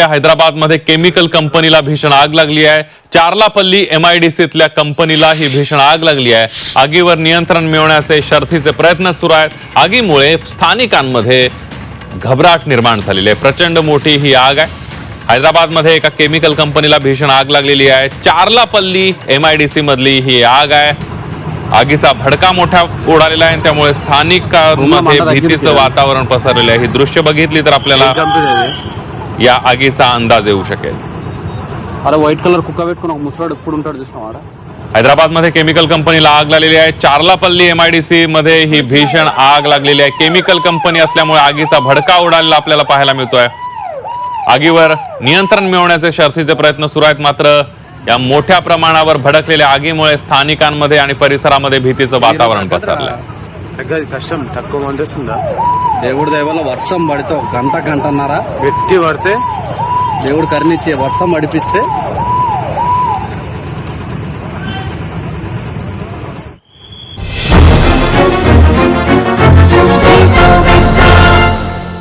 पाहते हैदराबादमध्ये केमिकल कंपनीला भीषण आग लागली आहे. चारलापल्ली एमआयडीसीतल्या कंपनीला ही भीषण आग लागली आहे. आगीवर नियंत्रण मिळवण्याचे शर्थीचे प्रयत्न सुरू आहेत. आगीमुळे स्थानिकांमध्ये घबराट निर्माण झालेली आहे. प्रचंड मोठी ही आग आहे. हैदराबादमध्ये एका केमिकल कंपनीला भीषण आग लागलेली आहे. चारलापल्ली एमआयडीसी मधली ही आग आहे. आगीचा भडका मोठा उडालेला आहे त्यामुळे स्थानिकांमध्ये भीतीचं वातावरण पसरलेलं आहे. ही दृश्य बघितली तर आपल्याला या आगीचा अंदाज येऊ शकेल అరే వైట్ కలర్ కుక్క పెట్టుకుని ఒక ముసలాడు ఎప్పుడు ఉంటాడు చూసినావాడా हैदराबादमध्ये केमिकल कंपनीला आग लागलेली आहे चारलापल्ली एमआयडीसी मध्ये ही भीषण आग लागलेली आहे केमिकल कंपनी असल्यामुळे आगीचा भडका उडालेला आपल्याला पाहायला मिळतोय आगीवर नियंत्रण मिळवण्याचे शर्थीचे प्रयत्न सुरू आहेत मात्र या मोठ्या प्रमाणावर भडकलेल्या आगीमुळे स्थानिकांमध्ये आणि परिसरामध्ये भीतीचं वातावरण पसरलंय తగ్గది కష్టం తక్కువ మంది వస్తుందా దేవుడి దయ వల్ల వర్షం పడితే ఒక గంట గంటన్నర. వ్యక్తి పడితే దేవుడు కరుణించి వర్షం పడిపిస్తే